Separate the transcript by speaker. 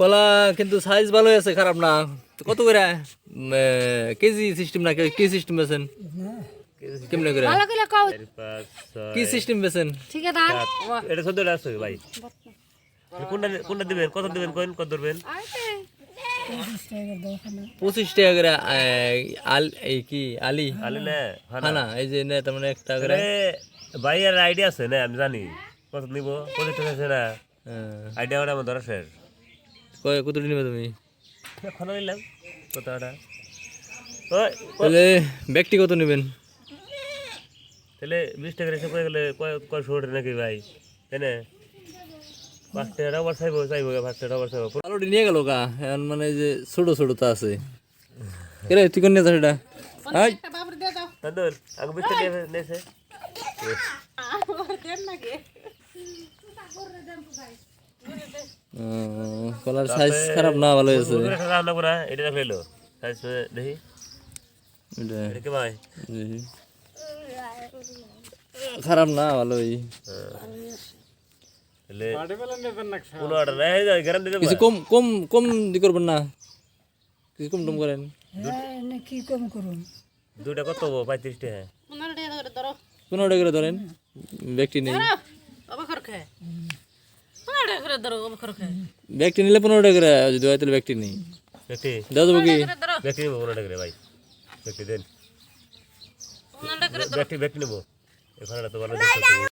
Speaker 1: কলা কিন্তু সাইজ ভালোই আছে খারাপ না। কত করে? কেজি সিস্টেম না কি সিস্টেম বেছেন কেমনে করে?
Speaker 2: ভালো কও।
Speaker 1: কি সিস্টেম বেছেন।
Speaker 3: এটা চোদ্দটা আছে ভাই। কোনটা কোনটা দিবেন? কত দিবেন? কয়েন কত ধরবেন?
Speaker 1: পঁচিশ টাকা করে আল এই কি আলি?
Speaker 3: আলি না
Speaker 1: এই যে নে তার মানে এক টাকা করে।
Speaker 3: ভাই আর আইডিয়া আছে না আমি জানি। কত নিব? পঁচিশ টাকা আছে না।
Speaker 1: হ্যাঁ।
Speaker 3: আইডিয়া ওটা আমার ধরা শেষ
Speaker 1: কয় কত নিবে তুমি?
Speaker 3: এখন নিলাম। কতটা ওই
Speaker 1: তাহলে ব্যক্তি কত নেবেন?
Speaker 3: তাহলে বিশ টাকা হিসাব করে গেলে কয় কয়শো ওঠে নাকি ভাই? তাই না? পাঁচ টাকা আবার চাইব চাইব পাঁচ টাকা আবার চাইব।
Speaker 1: আলুটি নিয়ে গেল কা এখন মানে যে ছোট ছোট তো আছে। কেরে তুই কোন নিয়ে সেটা হাই
Speaker 3: আগে বিশ টাকা
Speaker 1: কলার সাইজ খারাপ না ভালো হয়েছে
Speaker 3: পুকুরে একটা রান্না এটা রাখলে সাইজ দেখি।
Speaker 1: এটা
Speaker 3: কে ভাই।
Speaker 1: খারাপ না ভালোই।
Speaker 3: তাহলে কোনো অর্ডার নাই গ্যারান্টি দেবো।
Speaker 1: কিছু কম কম কম দি করবেন না। কিছু কম টম করেন।
Speaker 2: কি কম করুন?
Speaker 3: দুইটা কত হব? পঁয়ত্রিশ টাকা
Speaker 2: পনেরো টাকা করে ধরো।
Speaker 1: পনেরো টাকা করে ধরেন। ব্যক্তি নেই।
Speaker 2: পনেরো টাকা করে ধরো অবখর খায়
Speaker 1: ব্যক্তি নিলে পনেরো টাকা করে যদি হয় তাহলে ব্যক্তি নেই।
Speaker 3: ব্যক্তি?
Speaker 1: দাও দেবো কি
Speaker 3: ব্যক্তি নেব পনেরো টাকা করে ভাই। ব্যক্তি দেন। ব্যক্তি ব্যক্তি নেব। এখানে তো